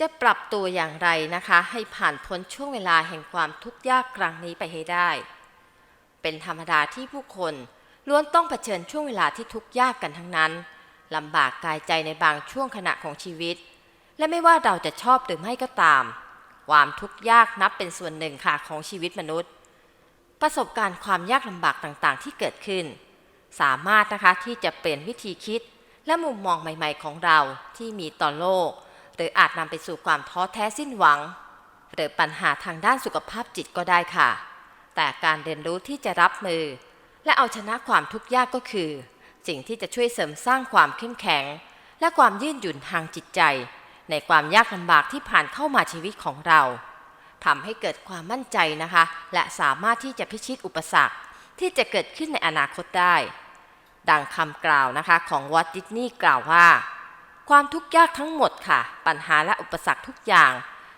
จะปรับตัวอย่างไรนะคะ ให้ผ่านพ้นช่วงเวลาแห่งความทุกข์ยากครั้งนี้ไปให้ได้ เป็นธรรมดาที่ผู้คนล้วนต้องเผชิญช่วงเวลาที่ทุกข์ยากกันทั้งนั้นลำบากกายใจในบางช่วงขณะของชีวิต และไม่ว่าเราจะชอบหรือไม่ก็ตาม ความทุกข์ยากนับเป็นส่วนหนึ่งค่ะของชีวิตมนุษย์ ประสบการณ์ความยากลำบากต่างๆ ที่เกิดขึ้น สามารถนะคะที่จะเปลี่ยนวิธีคิด และมุมมองใหม่ ๆ ของเราที่มีต่อโลก หรืออาจนำไปสู่ความท้อแท้สิ้นหวัง หรือปัญหาทางด้านสุขภาพจิตก็ได้ค่ะ แต่การเรียนรู้ที่จะรับมือ และเอาชนะความทุกข์ยากก็คือ สิ่งที่จะช่วยเสริมสร้างความเข้มแข็ง และความยืดหยุ่นทางจิตใจ ในความยากลำบากที่ผ่านเข้ามาชีวิตของเราทำให้เกิดความมั่นใจนะคะ และสามารถที่จะพิชิตอุปสรรค ที่จะเกิดขึ้นในอนาคตได้ ดังคำกล่าวนะคะของวอตดิสนีย์กล่าวว่า ความทุกข์ยากทั้งหมดค่ะ ปัญหาและอุปสรรคทุกอย่าง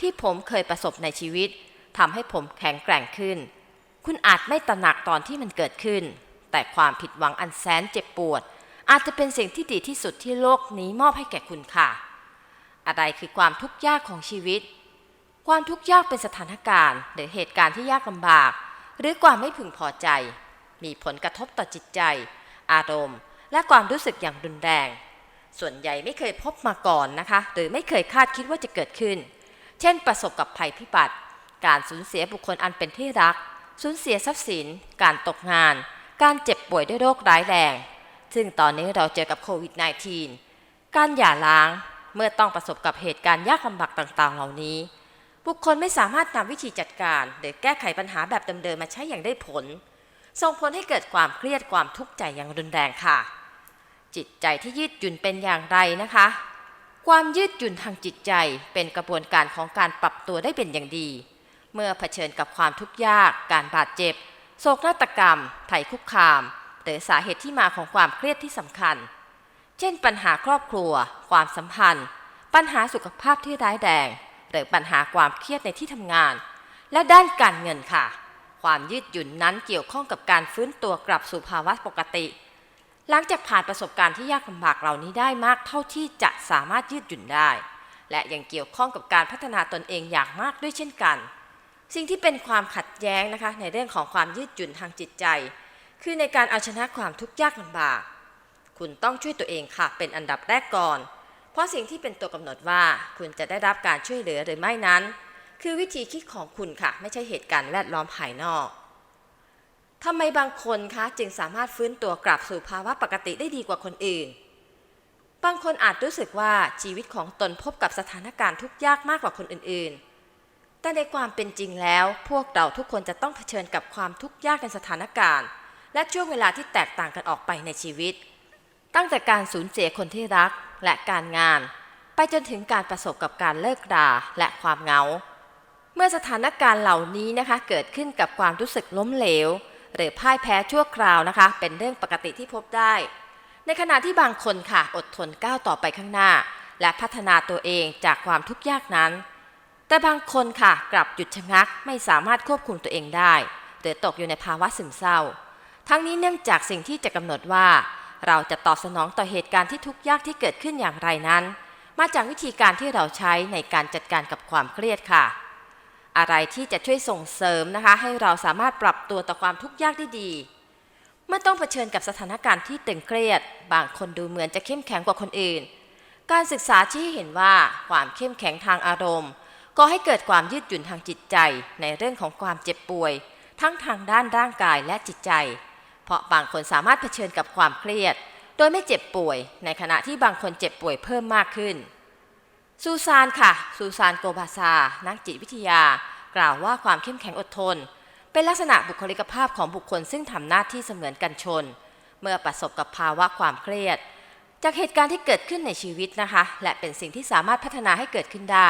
ที่ผมเคยประสบในชีวิตทำให้ผมแข็งแกร่งขึ้น คุณอาจไม่ตระหนักตอนที่มันเกิดขึ้น แต่ความผิดหวังอันแสนเจ็บปวด อาจจะเป็นสิ่งที่ดีที่สุดที่โลกนี้มอบให้แก่คุณค่ะ อะไรคือความทุกข์ยากของชีวิต ความทุกข์ยากเป็นสถานการณ์ หรือเหตุการณ์ที่ยากลำบาก หรือความไม่พึงพอใจ มีผลกระทบต่อจิตใจ อารมณ์ และความรู้สึกอย่างรุนแรง ส่วนใหญ่ไม่เคยพบมาก่อนนะคะหรือไม่เคยคาดคิดว่าจะเกิดขึ้น เช่น ประสบกับภัยพิบัติ การสูญเสียบุคคลอันเป็นที่รัก สูญเสียทรัพย์สิน การตกงาน การเจ็บป่วยด้วยโรคร้ายแรง ซึ่งตอนนี้เราเจอกับโควิด -19 การหย่าร้างเมื่อต้องประสบกับเหตุการณ์ยากลำบากต่างๆ เหล่านี้ บุคคลไม่สามารถนำวิธีจัดการหรือแก้ไขปัญหาแบบเดิมๆมาใช้อย่างได้ผล ส่งผลให้เกิดความเครียดความทุกข์ใจอย่างรุนแรงค่ะ จิตใจที่ยืดหยุ่นเป็นอย่างไรนะคะ ความยืดหยุ่นทางจิตใจเป็นกระบวนการของการปรับตัวได้เป็นอย่างดี เมื่อเผชิญกับความทุกข์ยาก การบาดเจ็บ โศกนาฏกรรมภัยคุกคาม หรือสาเหตุที่มาของความเครียดที่สำคัญ เช่น ปัญหาครอบครัว ความสัมพันธ์ ปัญหาสุขภาพที่ร้ายแรงหรือปัญหาความเครียดในที่ทำงาน และด้านการเงินค่ะ ความยืดหยุ่นนั้นเกี่ยวข้องกับการฟื้นตัวกลับสู่ภาวะปกติ หลังจากผ่านประสบการณ์ที่ยากลำบากเหล่านี้ได้มากเท่าที่จะสามารถยืดหยุ่นได้ และยังเกี่ยวข้องกับการพัฒนาตนเองอย่างมากด้วยเช่นกัน สิ่งที่เป็นความขัดแย้งนะคะในเรื่องของความยืดหยุ่นทางจิตใจ คือในการเอาชนะความทุกข์ยากลำบาก คุณต้องช่วยตัวเองค่ะ เป็นอันดับแรกก่อน เพราะสิ่งที่เป็นตัวกำหนดว่าคุณจะได้รับการช่วยเหลือหรือไม่นั้น คือวิธีคิดของคุณค่ะ ไม่ใช่เหตุการณ์แวดล้อมภายนอกำไมบางคนคะจึงสามารถฟื้นตัวกลับสู่ภาวะปกติได้ดีกว่าคนอื่น บางคนอาจรู้สึกว่าชีวิตของตนพบกับสถานการณ์ทุกข์ยากมากกว่าคนอื่นๆ แต่ในความเป็นจริงแล้ว พวกเราทุกคนจะต้องเผชิญกับความทุกข์ยากในสถานการณ์ และช่วงเวลาที่แตกต่างกันออกไปในชีวิต ตั้งแต่การสูญเสียคนที่รักและการงาน ไปจนถึงการประสบกับการเลิกราและความเหงา เมื่อสถานการณ์เหล่านี้นะคะเกิดขึ้นกับความรู้สึกล้มเหลว หรือพ่ายแพ้ชั่วคราวนะคะ เป็นเรื่องปกติที่พบได้ ในขณะที่บางคนค่ะอดทนก้าวต่อไปข้างหน้า และพัฒนาตัวเองจากความทุกข์ยากนั้น แต่บางคนค่ะกลับหยุดชะงักไม่สามารถควบคุมตัวเองได้หรือตกอยู่ในภาวะซึมเศร้า ทั้งนี้เนื่องจากสิ่งที่จะกำหนดว่า เราจะตอบสนองต่อเหตุการณ์ที่ทุกข์ยากที่เกิดขึ้นอย่างไรนั้น มาจากวิธีการที่เราใช้ในการจัดการกับความเครียดค่ะ อะไรที่จะช่วยส่งเสริมนะคะ ให้เราสามารถปรับตัวต่อความทุกข์ยากได้ดีเมื่อต้องเผชิญกับสถานการณ์ที่ตึงเครียด บางคนดูเหมือนจะเข้มแข็งกว่าคนอื่น การศึกษาชี้ให้เห็นว่าความเข้มแข็งทางอารมณ์ ก็ให้เกิดความยืดหยุ่นทางจิตใจ ในเรื่องของความเจ็บป่วย ทั้งทางด้านร่างกายและจิตใจ เพราะบางคนสามารถเผชิญกับความเครียด โดยไม่เจ็บป่วย ในขณะที่บางคนเจ็บป่วยเพิ่มมากขึ้น ซูซานค่ะ ซูซานโกบาซา นักจิตวิทยา กล่าวว่าความเข้มแข็งอดทน เป็นลักษณะบุคลิกภาพของบุคคลซึ่งทำหน้าที่เสมือนกันชน เมื่อประสบกับภาวะความเครียด จากเหตุการณ์ที่เกิดขึ้นในชีวิตนะคะ และเป็นสิ่งที่สามารถพัฒนาให้เกิดขึ้นได้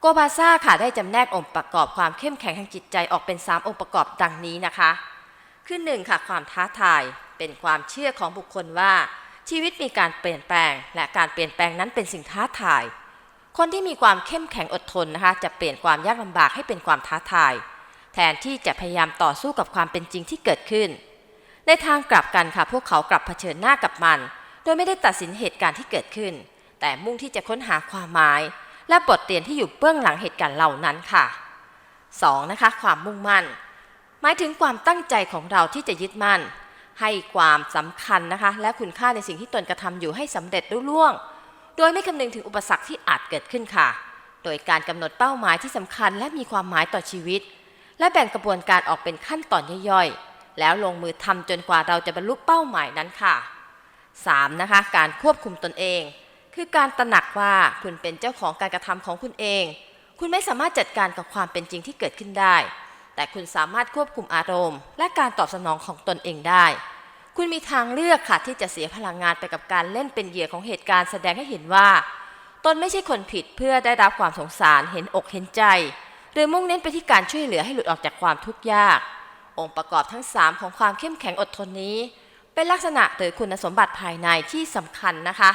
โกบาซาค่ะได้จำแนกองค์ประกอบความเข้มแข็งทางจิตใจออกเป็น 3 องค์ประกอบดังนี้นะคะ คือหนึ่งค่ะความท้าทายเป็นความเชื่อของบุคคลว่า ชีวิตมีการเปลี่ยนแปลง และการเปลี่ยนแปลงนั้นเป็นสิ่งท้าทาย คนที่มีความเข้มแข็งอดทนนะคะ จะเปลี่ยนความยากลำบากให้เป็นความท้าทาย แทนที่จะพยายามต่อสู้กับความเป็นจริงที่เกิดขึ้น ในทางกลับกันค่ะพวกเขากลับเผชิญหน้ากับมัน โดยไม่ได้ตัดสินเหตุการณ์ที่เกิดขึ้น แต่มุ่งที่จะค้นหาความหมาย และบทเรียนที่อยู่เบื้องหลังเหตุการณ์เหล่านั้นค่ะ 2. นะคะ ความมุ่งมั่น หมายถึงความตั้งใจของเราที่จะยึดมั่น ให้ความสำคัญนะคะ และคุณค่าในสิ่งที่ตนกระทำอยู่ให้สำเร็จรุ่ล่วง โดยไม่คำนึงถึงอุปสรรคที่อาจเกิดขึ้นค่ะ โดยการกำหนดเป้าหมายที่สำคัญและมีความหมายต่อชีวิต และแบ่งกระบวนการออกเป็นขั้นตอนย่อยๆ แล้วลงมือทำจนกว่าเราจะบรรลุเป้าหมายนั้นค่ะ 3. นะคะ การควบคุมตนเอง คือการตระหนักว่าคุณเป็นเจ้าของการกระทำของคุณเอง คุณไม่สามารถจัดการกับความเป็นจริงที่เกิดขึ้นได้ แต่คุณสามารถควบคุมอารมณ์ และการตอบสนองของตนเองได้ คุณมีทางเลือกค่ะที่จะเสียพลังงานไปกับการเล่นเป็นเหยื่อของเหตุการณ์แสดงให้เห็นว่า ตนไม่ใช่คนผิดเพื่อได้รับความสงสารเห็นอกเห็นใจ หรือมุ่งเน้นไปที่การช่วยเหลือให้หลุดออกจากความทุกข์ยาก องค์ประกอบทั้ง 3 ของความเข้มแข็งอดทนนี้ เป็นลักษณะหรือคุณสมบัติภายในที่สำคัญนะคะ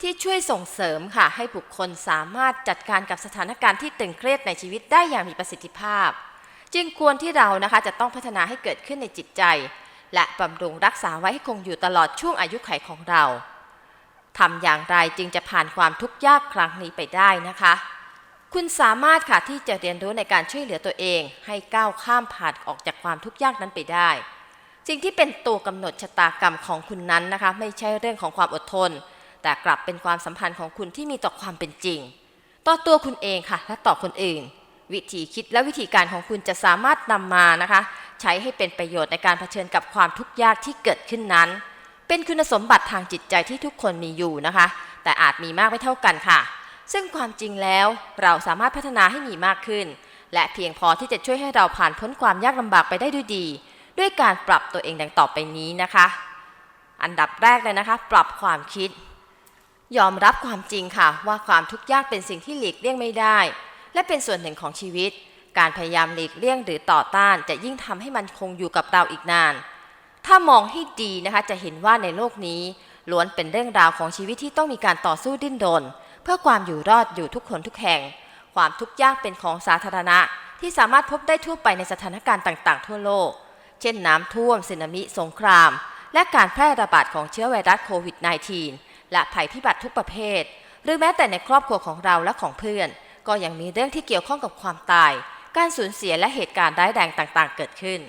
ที่ช่วยส่งเสริมค่ะให้บุคคลสามารถจัดการกับสถานการณ์ที่ตึงเครียดในชีวิตได้อย่างมีประสิทธิภาพ จึงควรที่เรานะคะจะต้องพัฒนาให้เกิดขึ้นในจิตใจ และบำรุงรักษาไว้ให้คงอยู่ตลอดช่วงอายุไขของเราทำอย่างไรจึงจะผ่านความทุกข์ยากครั้งนี้ไปได้นะคะ คุณสามารถค่ะที่จะเรียนรู้ในการช่วยเหลือตัวเอง ให้ก้าวข้ามผ่านออกจากความทุกข์ยากนั้นไปได้ สิ่งที่เป็นตัวกำหนดชะตากรรมของคุณนั้นนะคะ ไม่ใช่เรื่องของความอดทน แต่กลับเป็นความสัมพันธ์ของคุณที่มีต่อความเป็นจริง ต่อตัวคุณเองค่ะ และต่อคนอื่น วิธีคิดและวิธีการของคุณจะสามารถนำมานะคะ ใช้ให้เป็นประโยชน์ในการเผชิญกับความทุกข์ยากที่เกิดขึ้นนั้น เป็นคุณสมบัติทางจิตใจที่ทุกคนมีอยู่นะคะ แต่อาจมีมากไม่เท่ากันค่ะ ซึ่งความจริงแล้วเราสามารถพัฒนาให้มีมากขึ้น และเพียงพอที่จะช่วยให้เราผ่านพ้นความยากลำบากไปได้ด้วยดี ด้วยการปรับตัวเองดังต่อไปนี้นะคะ อันดับแรกเลยนะคะ ปรับความคิด ยอมรับความจริงค่ะ ว่าความทุกข์ยากเป็นสิ่งที่หลีกเลี่ยงไม่ได้ และเป็นส่วนหนึ่งของชีวิต การพยายามหลีกเลี่ยงหรือต่อต้าน จะยิ่งทำให้มันคงอยู่กับเราอีกนาน ถ้ามองให้ดีนะคะจะเห็นว่าในโลกนี้ล้วนเป็นเรื่องราวของชีวิตที่ต้องมีการต่อสู้ดิ้นรนเพื่อความอยู่รอดอยู่ทุกคนทุกแห่ง ความทุกข์ยากเป็นของสาธารณะ ที่สามารถพบได้ทั่วไปในสถานการณ์ต่าง ๆ ทั่วโลก เช่นน้ำท่วมสึนามิ สงคราม และการแพร่ระบาดของเชื้อไวรัสโควิด -19 และภัยพิบัติทุกประเภท หรือแม้แต่ในครอบครัวของเราและของเพื่อน ก็ยังมีเรื่องที่เกี่ยวข้องกับความตาย การสูญเสียและเหตุการณ์ร้ายแรงต่างๆ เกิดขึ้น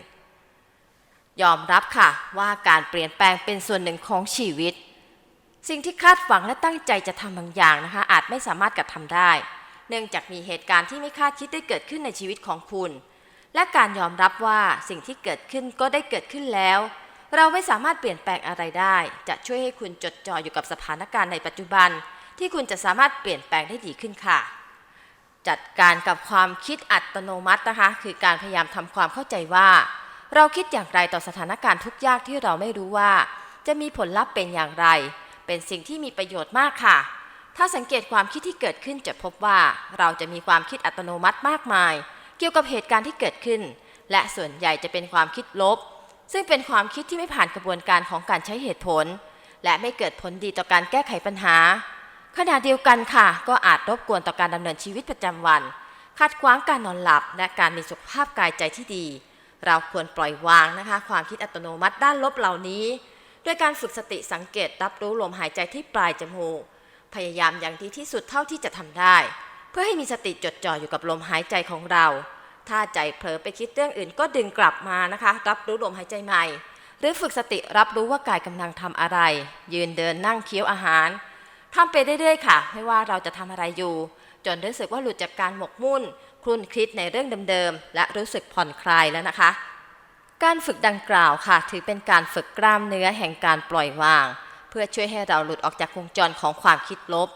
ยอมรับค่ะว่าการเปลี่ยนแปลงเป็นส่วนหนึ่งของชีวิต สิ่งที่คาดหวังและตั้งใจจะทำบางอย่างนะคะ อาจไม่สามารถกระทำได้ เนื่องจากมีเหตุการณ์ที่ไม่คาดคิดได้เกิดขึ้นในชีวิตของคุณ และการยอมรับว่าสิ่งที่เกิดขึ้นก็ได้เกิดขึ้นแล้ว เราไม่สามารถเปลี่ยนแปลงอะไรได้ จะช่วยให้คุณจดจ่ออยู่กับสถานการณ์ในปัจจุบัน ที่คุณจะสามารถเปลี่ยนแปลงได้ดีขึ้นค่ะ จัดการกับความคิดอัตโนมัตินะคะ คือการพยายามทำความเข้าใจว่า เราคิดอย่างไรต่อสถานการณ์ทุกยากที่เราไม่รู้ว่า จะมีผลลัพธ์เป็นอย่างไร เป็นสิ่งที่มีประโยชน์มากค่ะ ถ้าสังเกตความคิดที่เกิดขึ้นจะพบว่า เราจะมีความคิดอัตโนมัติมากมาย เกี่ยวกับเหตุการณ์ที่เกิดขึ้น และส่วนใหญ่จะเป็นความคิดลบ ซึ่งเป็นความคิดที่ไม่ผ่านกระบวนการของการใช้เหตุผล และไม่เกิดผลดีต่อการแก้ไขปัญหา ขณะเดียวกันค่ะ ก็อาจรบกวนต่อการดำเนินชีวิตประจำวันขัดขวางการนอนหลับและการมีสุขภาพกายใจที่ดี เราควรปล่อยวางนะคะ ความคิดอัตโนมัติด้านลบเหล่านี้ ด้วยการฝึกสติสังเกตรับรู้ลมหายใจที่ปลายจมูก พยายามอย่างดีที่สุดเท่าที่จะทำได้ เพื่อให้มีสติจดจ่ออยู่กับลมหายใจของเรา ถ้าใจเผลอไปคิดเรื่องอื่นก็ดึงกลับมานะคะ รับรู้ลมหายใจใหม่ หรือฝึกสติรับรู้ว่ากายกำลังทำอะไร ยืนเดินนั่งเคี้ยวอาหาร ทำไปเรื่อยๆค่ะ ไม่ว่าเราจะทำอะไรอยู่ จนรู้สึกว่าหลุดจากการหมกมุ่นคลุ่นคิดในเรื่องเดิมๆ และรู้สึกผ่อนคลายแล้วนะคะ การฝึกดังกล่าวค่ะ ถือเป็นการฝึกกล้ามเนื้อแห่งการปล่อยวาง เพื่อช่วยให้เราหลุดออกจากวงจรของความคิดลบ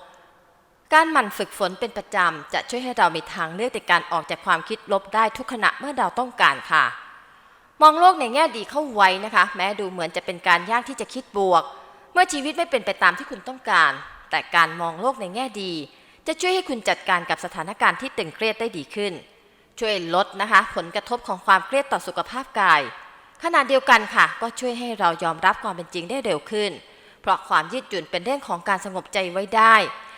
การหมั่นฝึกฝนเป็นประจำ จะช่วยให้เรามีทางเลือกในการออกจากความคิดลบได้ทุกขณะเมื่อเราต้องการค่ะ มองโลกในแง่ดีเข้าไว้นะคะ แม้ดูเหมือนจะเป็นการยากที่จะคิดบวก เมื่อชีวิตไม่เป็นไปตามที่คุณต้องการ แต่การมองโลกในแง่ดี จะช่วยให้คุณจัดการกับสถานการณ์ที่ตึงเครียดได้ดีขึ้น ช่วยลดนะคะผลกระทบของความเครียดต่อสุขภาพกาย ขณะเดียวกันค่ะ ก็ช่วยให้เรายอมรับความเป็นจริงได้เร็วขึ้น เพราะความยืดหยุ่นเป็นเรื่องของการสงบใจไว้ได้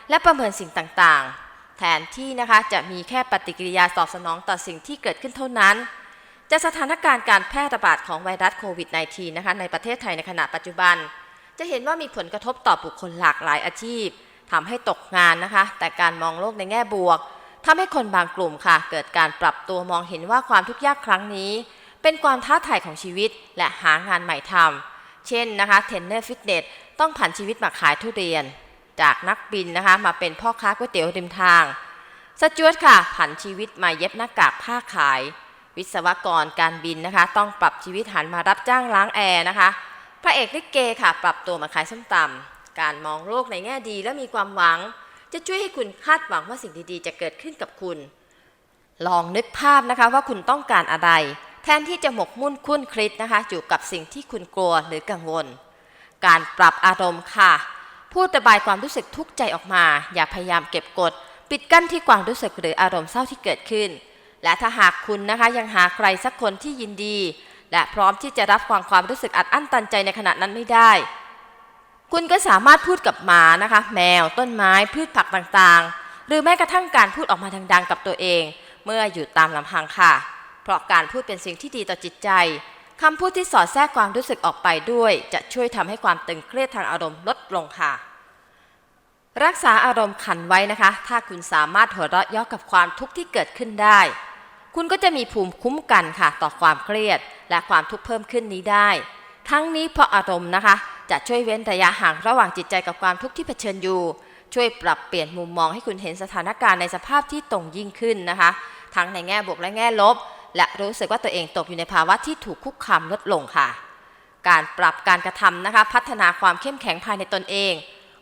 และประเมินสิ่งต่างๆ แทนที่นะคะจะมีแค่ปฏิกิริยาตอบสนองต่อสิ่งที่เกิดขึ้นเท่านั้นจากสถานการณ์การแพร่ระบาดของไวรัสโควิด -19 นะคะในประเทศไทยในขณะปัจจุบัน จะเห็นว่ามีผลกระทบต่อบุคคลหลากหลายอาชีพทำให้ตกงานนะคะ แต่การมองโลกในแง่บวกทำให้คนบางกลุ่มค่ะ เกิดการปรับตัวมองเห็นว่าความทุกข์ยากครั้งนี้ เป็นความท้าทายของชีวิตและหางานใหม่ทำเช่นนะคะเทรนเนอร์ฟิตเนสต้องผันชีวิตมาขายทุเรียน จากนักบินนะคะมาเป็นพ่อค้าก๋วยเตี๋ยวริมทางสจวตค่ะ ผันชีวิตมาเย็บหน้ากากผ้าขาย วิศวกรการบินนะคะ ต้องปรับชีวิตหันมารับจ้างล้างแอร์นะคะ พระเอกลิเกค่ะ ปรับตัวมาขายส้มตำการมองโลกในแง่ดีและมีความหวัง จะช่วยให้คุณคาดหวังว่าสิ่งดีๆ จะเกิดขึ้นกับคุณ ลองนึกภาพนะคะว่าคุณต้องการอะไร แทนที่จะหมกมุ่นคุ้นคลิดนะคะอยู่กับสิ่งที่คุณกลัวหรือกังวล การปรับอารมณ์ค่ะ พูดระบายความรู้สึกทุกข์ใจออกมา อย่าพยายามเก็บกด ปิดกั้นที่ความรู้สึกหรืออารมณ์เศร้าที่เกิดขึ้น และถ้าหากคุณนะคะยังหาใครสักคนที่ยินดี และพร้อมที่จะรับฟังความรู้สึกอัดอั้นตันใจในขณะนั้นไม่ได้ คุณก็สามารถพูดกับหมานะคะ แมว ต้นไม้ พืชผักต่างๆ หรือแม้กระทั่งการพูดออกมาดังๆ กับตัวเอง เมื่ออยู่ตามลำพังค่ะ เพราะการพูดเป็นสิ่งที่ดีต่อจิตใจคำพูดที่สอดแทรกความรู้สึกออกไปด้วย จะช่วยทำให้ความตึงเครียดทางอารมณ์ลดลงค่ะ รักษาอารมณ์ขันไว้นะคะ ถ้าคุณสามารถหัวเราะย่อกับความทุกข์ที่เกิดขึ้นได้ คุณก็จะมีภูมิคุ้มกันค่ะ ต่อความเครียด และความทุกข์เพิ่มขึ้นนี้ได้ ทั้งนี้เพราะอารมณ์นะคะ จะช่วยเว้นระยะห่างระหว่างจิตใจกับความทุกข์ที่เผชิญอยู่ ช่วยปรับเปลี่ยนมุมมองให้คุณเห็นสถานการณ์ในสภาพที่ตรงยิ่งขึ้นนะคะ ทั้งในแง่บวกและแง่ลบ และรู้สึกว่าตัวเองตกอยู่ในภาวะที่ถูกคุกคามลดลงค่ะ การปรับการกระทำนะคะ พัฒนาความเข้มแข็งภายในตนเอง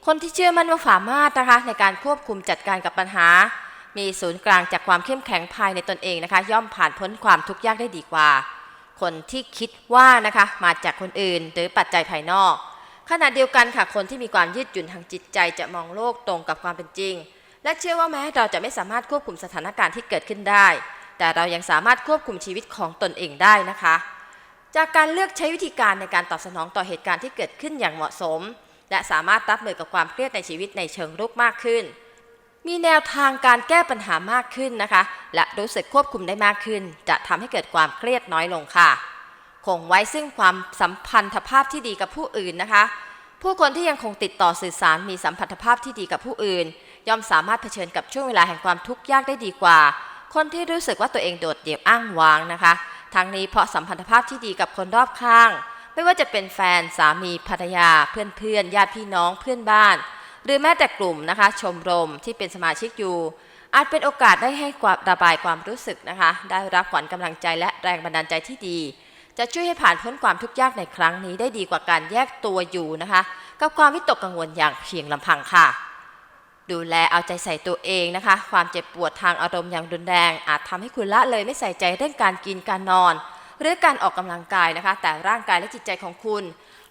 คนที่เชื่อมั่นว่าสามารถนะคะ ในการควบคุมจัดการกับปัญหามีศูนย์กลางจากความเข้มแข็งภายในตนเองนะคะ ย่อมผ่านพ้นความทุกข์ยากได้ดีกว่า คนที่คิดว่านะคะมาจากคนอื่นหรือปัจจัยภายนอก ขณะเดียวกันค่ะคนที่มีความยืดหยุ่นทางจิตใจจะมองโลกตรงกับความเป็นจริง และเชื่อว่าแม้เราจะไม่สามารถควบคุมสถานการณ์ที่เกิดขึ้นได้ แต่เรายังสามารถควบคุมชีวิตของตนเองได้นะคะ จากการเลือกใช้วิธีการในการตอบสนองต่อเหตุการณ์ที่เกิดขึ้นอย่างเหมาะสม และสามารถรับมือกับความเครียดในชีวิตในเชิงรุกมากขึ้น มีแนวทางการแก้ปัญหามากขึ้นนะคะ และรู้สึกควบคุมได้มากขึ้น จะทำให้เกิดความเครียดน้อยลงค่ะ คงไว้ซึ่งความสัมพันธภาพที่ดีกับผู้อื่นนะคะ ผู้คนที่ยังคงติดต่อสื่อสารมีสัมพันธภาพที่ดีกับผู้อื่น ย่อมสามารถเผชิญกับช่วงเวลาแห่งความทุกข์ยากได้ดีกว่า คนที่รู้สึกว่าตัวเองโดดเดี่ยวอ้างว้างนะคะ ทั้งนี้เพราะสัมพันธภาพที่ดีกับคนรอบข้าง ไม่ว่าจะเป็นแฟนสามีภรรยา เพื่อนๆญาติพี่น้องเพื่อนบ้าน หรือแม้แต่กลุ่มนะคะ ชมรมที่เป็นสมาชิกอยู่ อาจเป็นโอกาสได้ให้ความระบายความรู้สึกนะคะ ได้รับขวัญกำลังใจและแรงบันดาลใจที่ดี จะช่วยให้ผ่านพ้นความทุกข์ยากในครั้งนี้ได้ดีกว่าการแยกตัวอยู่นะคะ กับความวิตกกังวลอย่างเพียงลำพังค่ะดูแลเอาใจใส่ตัวเองนะคะ ความเจ็บปวดทางอารมณ์อย่างรุนแรง อาจทำให้คุณละเลยไม่ใส่ใจเรื่องการกินการนอน หรือการออกกำลังกายนะคะ แต่ร่างกายและจิตใจของคุณ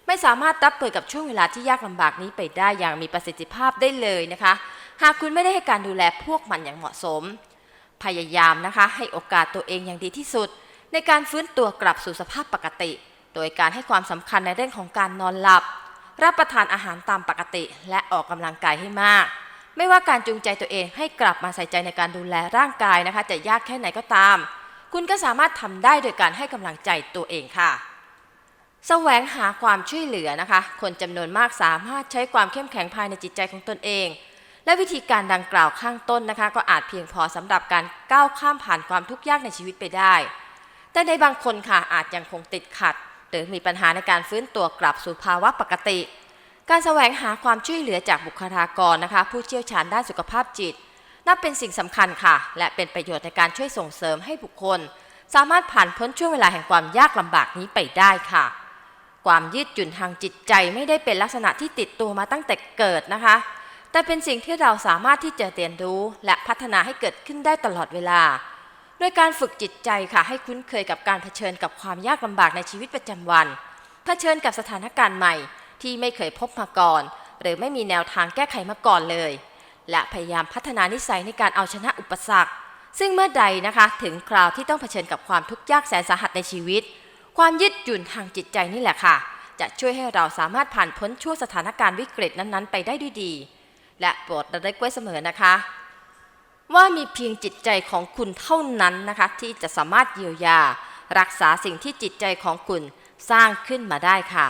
ไม่สามารถรับมือกับช่วงเวลาที่ยากลำบากนี้ไปได้อย่างมีประสิทธิภาพได้เลยนะคะ หากคุณไม่ได้ให้การดูแลพวกมันอย่างเหมาะสม พยายามนะคะ ให้โอกาสตัวเองอย่างดีที่สุด ในการฟื้นตัวกลับสู่สภาพปกติ โดยการให้ความสำคัญในเรื่องของการนอนหลับ รับประทานอาหารตามปกติ และออกกำลังกายให้มาก ไม่ว่าการจูงใจตัวเองให้กลับมาใส่ใจในการดูแลร่างกายนะคะ จะยากแค่ไหนก็ตาม คุณก็สามารถทำได้โดยการให้กำลังใจตัวเองค่ะ แสวงหาความช่วยเหลือนะคะ คนจำนวนมากสามารถใช้ความเข้มแข็งภายในจิตใจของตนเอง และวิธีการดังกล่าวข้างต้นนะคะ ก็อาจเพียงพอสำหรับการก้าวข้ามผ่านความทุกข์ยากในชีวิตไปได้ แต่ในบางคนค่ะอาจยังคงติดขัด หรือมีปัญหาในการฟื้นตัวกลับสู่ภาวะปกติ การแสวงหาความช่วยเหลือจากบุคลากรนะคะ ผู้เชี่ยวชาญด้านสุขภาพจิตนับเป็นสิ่งสำคัญค่ะ และเป็นประโยชน์ในการช่วยส่งเสริมให้บุคคล สามารถผ่านพ้นช่วงเวลาแห่งความยากลำบากนี้ไปได้ค่ะ ความยืดหยุ่นทางจิตใจไม่ได้เป็นลักษณะที่ติดตัวมาตั้งแต่เกิดนะคะ แต่เป็นสิ่งที่เราสามารถที่จะเรียนรู้และพัฒนาให้เกิดขึ้นได้ตลอดเวลา โดยการฝึกจิตใจค่ะให้คุ้นเคยกับการเผชิญกับความยากลำบากในชีวิตประจำวันเผชิญกับสถานการณ์ใหม่ที่ไม่เคยพบมาก่อน หรือไม่มีแนวทางแก้ไขมาก่อนเลย และพยายามพัฒนานิสัยในการเอาชนะอุปสรรค ซึ่งเมื่อใดนะคะถึงคราวที่ต้องเผชิญกับความทุกข์ยากแสนสาหัสในชีวิต ความยืดหยุ่นทางจิตใจนี่แหละค่ะ จะช่วยให้เราสามารถผ่านพ้นช่วงสถานการณ์วิกฤตนั้นๆ ไปได้ด้วยดี และโปรดระลึกไว้เสมอนะคะ ว่ามีเพียงจิตใจของคุณเท่านั้นนะคะ ที่จะสามารถเยียวยา รักษาสิ่งที่จิตใจของคุณสร้างขึ้นมาได้ค่ะ